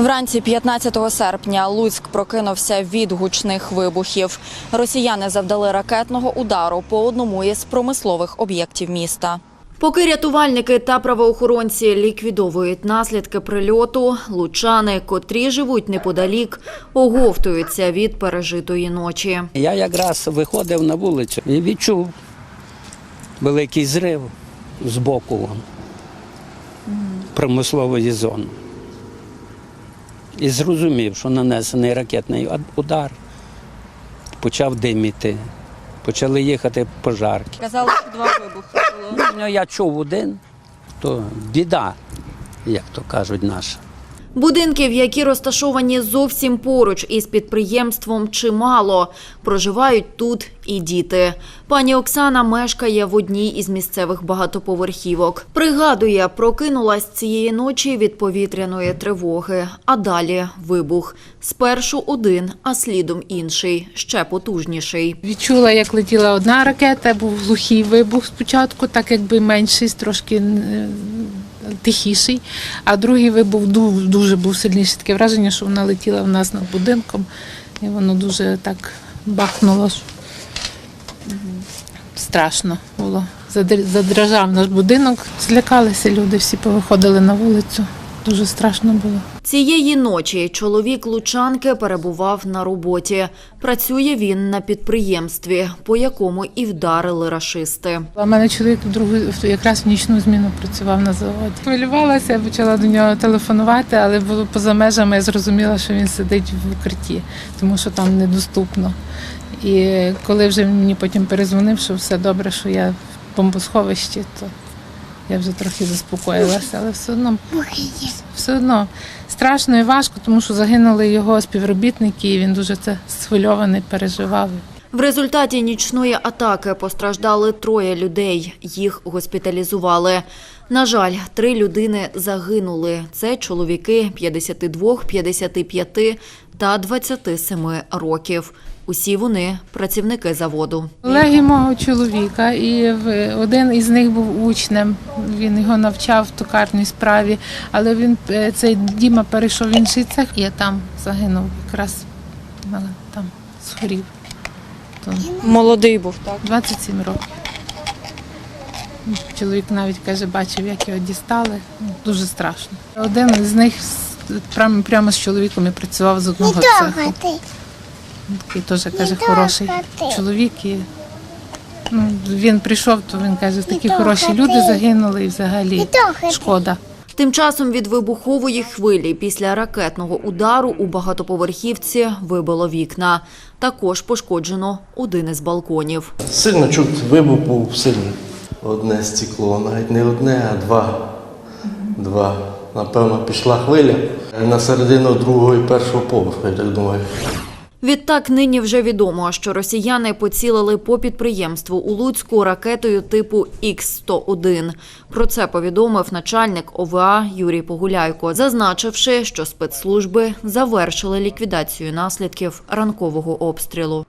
Вранці 15 серпня Луцьк прокинувся від гучних вибухів. Росіяни завдали ракетного удару по одному із промислових об'єктів міста. Поки рятувальники та правоохоронці ліквідовують наслідки прильоту, лучани, котрі живуть неподалік, оговтуються від пережитої ночі. Я якраз виходив на вулицю і відчув великий зрив з боку промислової зони. І зрозумів, що нанесений ракетний удар, почав диміти, почали їхати пожарки. Казали, що два вибухи було. Ну, я чув один, то біда, як то кажуть наші. Будинків, які розташовані зовсім поруч із підприємством, чимало. Проживають тут і діти. Пані Оксана мешкає в одній із місцевих багатоповерхівок. Пригадує, прокинулась цієї ночі від повітряної тривоги, а далі вибух. Спершу один, а слідом інший, ще потужніший. Відчула, як летіла одна ракета, був глухий вибух спочатку, так якби менший, трошки тихіший. А другий вибух дуже був сильніший. Таке враження, що вона летіла в нас над будинком, і воно дуже так бахнуло. Страшно було. Задр- Задрожав наш будинок, злякалися люди, всі повиходили на вулицю. Дуже страшно було. Цієї ночі чоловік Лучанки перебував на роботі. Працює він на підприємстві, по якому і вдарили рашисти. А мене чоловік другу якраз в нічну зміну працював на заводі. Хвилювалася, я почала до нього телефонувати, але було поза межами я зрозуміла, що він сидить в укритті, тому що там недоступно. І коли вже мені потім перезвонив, що все добре, що я в бомбосховищі, то я вже трохи заспокоїлася, але все одно. Все одно. Страшно і важко, тому що загинули його співробітники, і він дуже це схвильований, переживав. В результаті нічної атаки постраждали троє людей. Їх госпіталізували. На жаль, три людини загинули. Це чоловіки 52, 55 та 27 років. Усі вони працівники заводу. Колеги мого чоловіка, і один із них був учнем. Він його навчав в токарній справі, але він е, цей Діма перейшов в інший цех, і я там загинув якраз там згорів. То Молодий був так. 27 років. Чоловік навіть каже, бачив, як його дістали. Дуже страшно. Один з них з- прямо, прямо з чоловіком і працював з одного цеху. Такий теж каже, хороший чоловік. І, ну, він прийшов, то він каже, такі хороші люди загинули і взагалі шкода. Тим часом від вибухової хвилі після ракетного удару у багатоповерхівці вибило вікна. Також пошкоджено один із балконів. Сильно чути вибух був сильний. Одне стекло, навіть не одне, а два. Два. Напевно, пішла хвиля на середину другого і першого поверху, я так думаю. Відтак нині вже відомо, що росіяни поцілили по підприємству у Луцьку ракетою типу Х-101. Про це повідомив начальник ОВА Юрій Погуляйко, зазначивши, що спецслужби завершили ліквідацію наслідків ранкового обстрілу.